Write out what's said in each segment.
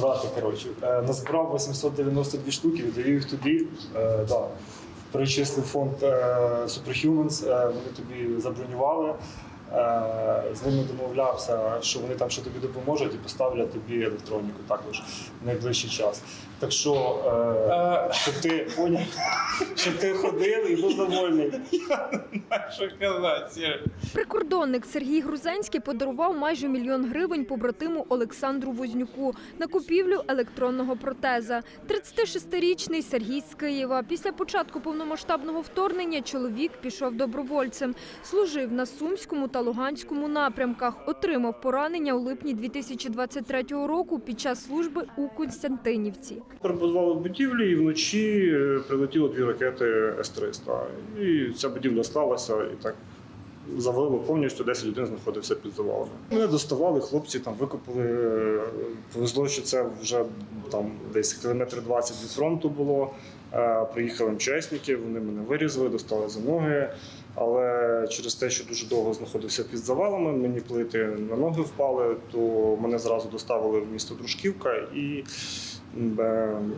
брати, коротше. Е, Назбирав 892 штуки, віддаю їх тобі. Е, да. Перечислив фонд е, Superhumans, е, вони тобі забронювали. Е, з ними домовлявся, що вони там ще тобі допоможуть і поставлять тобі електроніку також в найближчий час. Так що, е, щоб ти поняв, щоб ти ходив і був довольний. Що казати? Прикордонник Сергій Грузенський подарував майже мільйон гривень побратиму Олександру Вознюку на купівлю електронного протеза. 36-річний Сергій з Києва. Після початку повномасштабного вторгнення чоловік пішов добровольцем. Служив на Сумському та Луганському напрямках. Отримав поранення у липні 2023 року під час служби у Константинівці. Перебудували будівлі і вночі е, прилетіло дві ракети С-300. І ця будівля склалася і так завалило повністю 10 людей знаходився під завалами. Мене доставали, хлопці там викопали. е, Повезло, що це вже там десь кілометр 20 від фронту було. Е, Приїхали МЧСники, вони мене вирізали, достали за ноги. Але через те, що дуже довго знаходився під завалами, мені плити на ноги впали, то мене зразу доставили в місто Дружківка і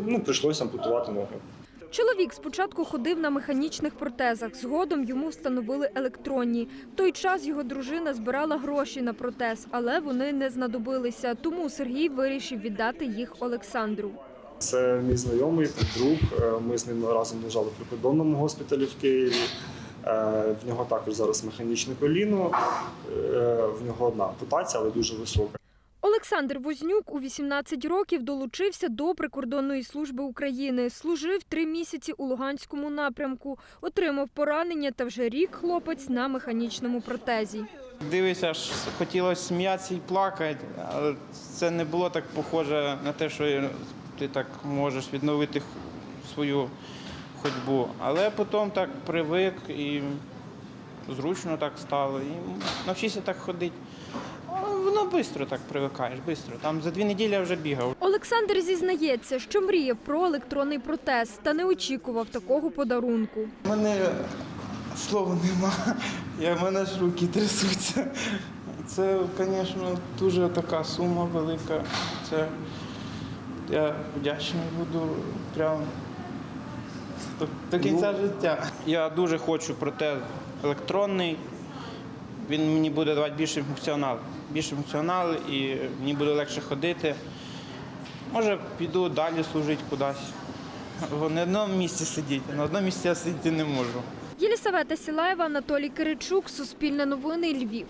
ну, прийшлося ампутувати ноги. Чоловік спочатку ходив на механічних протезах, згодом йому встановили електронні. В той час його дружина збирала гроші на протез, але вони не знадобилися. Тому Сергій вирішив віддати їх Олександру. Це мій знайомий, друг. Е, Ми з ним разом лежали в прикордонному госпіталі в Києві. Е, В нього також зараз механічне коліно. Е, В нього одна ампутація, але дуже висока. Олександр Вознюк у 18 років долучився до прикордонної служби України. Служив три місяці у Луганському напрямку, отримав поранення та вже рік хлопець на механічному протезі. Дивишся, аж хотілося сміятися і плакати, але це не було так похоже на те, що ти так можеш відновити свою ходьбу. Але потім так привик і зручно так стало. І навчився так ходити. Воно швидко так привикаєш, швидко. Там за дві неділі я вже бігав. Олександр зізнається, що мріяв про електронний протез та не очікував такого подарунку. У мене слова нема, я, в мене ж руки трясуться. Це, звісно, дуже така сума велика. Це я вдячний буду прям до, до кінця життя. Я дуже хочу протез електронний. Він мені буде давати більший функціонал. Більший функціонал і мені буде легше ходити. Може, піду далі служити кудись. На одному місці сидіти, на одному місці я сидіти не можу. Єлісавета Сілаєва, Анатолій Киричук, Суспільне новини, Львів.